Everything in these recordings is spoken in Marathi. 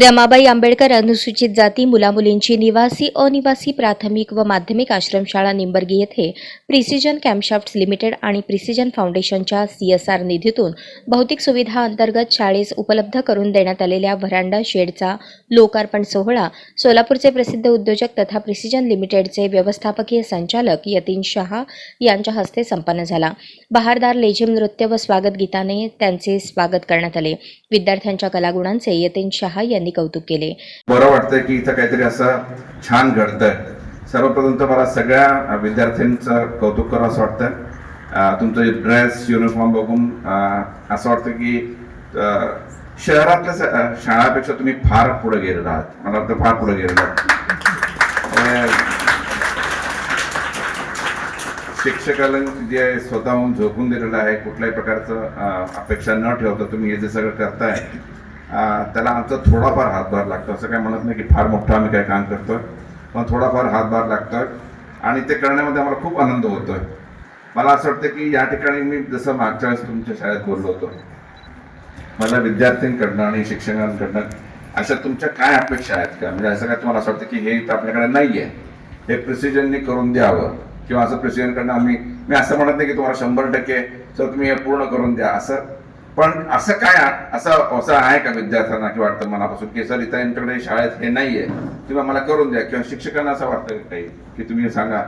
रमाबाई आंबेडकर अनुसूचित जाती मुलामुलींची निवासी अनिवासी प्राथमिक व माध्यमिक आश्रमशाळा निंबर्गी येथे प्रिसिजन कॅम्पशाफ्ट्स लिमिटेड आणि प्रिसिजन फाउंडेशनच्या सीएसआर निधीतून भौतिक सुविधा अंतर्गत शाळेस उपलब्ध करून देण्यात आलेल्या व्हरांडा शेडचा लोकार्पण सोहळा सोलापूरचे प्रसिद्ध उद्योजक तथा प्रिसिजन लिमिटेडचे व्यवस्थापकीय संचालक यतीन शहा यांच्या हस्ते संपन्न झाला. बहारदार लेझिम नृत्य व स्वागत गीताने त्यांचे स्वागत करण्यात आले. विद्यार्थ्यांच्या कलागुणांचे यतीन शहा यांनी कौतुक केले. बरं वाटतंय की इथं काहीतरी असं छान घडतंय. सर्वप्रथम तर मला सगळ्या विद्यार्थ्यांचं कौतुक करावं असं वाटतं तुमचं ड्रेस युनिफॉर्म बघून असं वाटतं की शहरातल्या शाळापेक्षा तुम्ही फार पुढे गेलेला आहात. मला वाटतं फार पुढे गेलेला आहात. शिक्षकाला जे स्वतःहून झोकून दिलेलं आहे कुठल्याही प्रकारचं अपेक्षा न ठेवता तुम्ही हे जे सगळं करताय त्याला आमचा थोडाफार हातभार लागतो. असं काय म्हणत नाही की फार मोठं आम्ही काय काम करतो पण थोडाफार हातभार लागतोय आणि ते करण्यामध्ये आम्हाला खूप आनंद होतोय. मला असं वाटतं की या ठिकाणी मी जसं मागच्या वेळेस तुमच्या शाळेत बोललो होतो मला विद्यार्थ्यांकडनं आणि शिक्षकांकडनं अशा तुमच्या काय अपेक्षा आहेत का? म्हणजे असं काय तुम्हाला असं वाटतं की हे इथं आपल्याकडे नाही आहे हे प्रिसिजननी करून द्यावं किंवा असं प्रिसिजनकडनं आम्ही मी असं म्हणत नाही की तुम्हाला शंभर टक्के सर तुम्ही हे पूर्ण करून द्या. असं पण असं काय असं असं आहे का विद्यार्थ्यांना की वाटतं मनापासून की सर इथं यांच्याकडे शाळेत हे नाही आहे तुम्ही आम्हाला करून द्या किंवा शिक्षकांना असं वाटतं काही? की तुम्ही सांगा.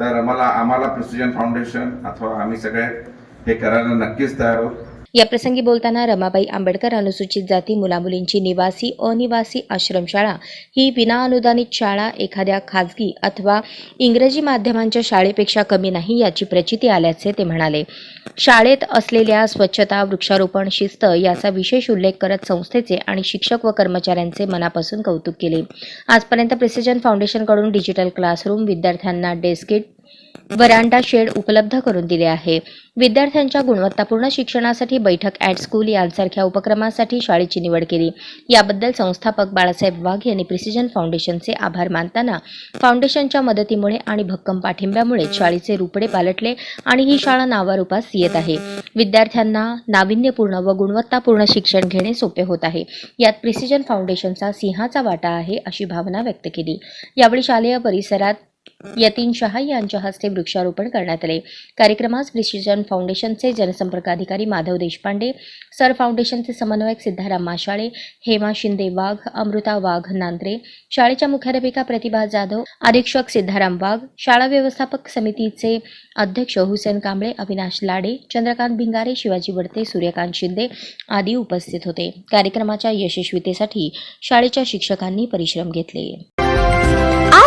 तर मला आम्हाला प्रिसिजन फाउंडेशन अथवा आम्ही सगळे हे करायला नक्कीच तयार आहोत. या प्रसंगी बोलताना रमाबाई आंबेडकर अनुसूचित जाती मुलामुलींची निवासी अनिवासी आश्रमशाळा ही विनाअनुदानित शाळा एखाद्या खाजगी अथवा इंग्रजी माध्यमांच्या शाळेपेक्षा कमी नाही याची प्रचिती आल्याचे ते म्हणाले. शाळेत असलेल्या स्वच्छता वृक्षारोपण शिस्त याचा विशेष उल्लेख करत संस्थेचे आणि शिक्षक व कर्मचाऱ्यांचे मनापासून कौतुक केले. आजपर्यंत प्रिसिजन फाउंडेशनकडून डिजिटल क्लासरूम विद्यार्थ्यांना डेस्किट वरांडा शेड उपलब्ध करून दिले आहे. विद्यार्थ्यांच्या गुणवत्तापूर्ण शिक्षणासाठी बैठक ॲट स्कूल यांसारख्या उपक्रमासाठी शाळेची निवड केली. याबद्दल संस्थापक बाळासाहेब वाघ यांनी प्रिसिजन फाउंडेशनचे आभार मानताना फाउंडेशनच्या मदतीमुळे आणि भक्कम पाठिंब्यामुळे शाळेचे रुपडे पालटले आणि ही शाळा नावारूपास येत आहे. विद्यार्थ्यांना नाविन्यपूर्ण व गुणवत्तापूर्ण शिक्षण घेणे सोपे होत आहे. यात प्रिसिजन फाउंडेशनचा सिंहाचा वाटा आहे अशी भावना व्यक्त केली. यावेळी शालेय परिसरात यतीन शहा यांच्या हस्ते वृक्षारोपण करण्यात आले. कार्यक्रमास प्रिसिजन फाउंडेशनचे जनसंपर्क अधिकारी माधव देशपांडे सर फाउंडेशनचे समन्वयक सिद्धाराम माशाळे हेमा शिंदे वाघ अमृता वाघ नांद्रे शाळेच्या मुख्याध्यापिका प्रतिभा जाधव अधीक्षक सिद्धाराम वाघ शाळा व्यवस्थापक समितीचे अध्यक्ष हुसेन कांबळे अविनाश लाडे चंद्रकांत भिंगारे शिवाजी वडते सूर्यकांत शिंदे आदी उपस्थित होते. कार्यक्रमाच्या यशस्वीतेसाठी शाळेच्या शिक्षकांनी परिश्रम घेतले.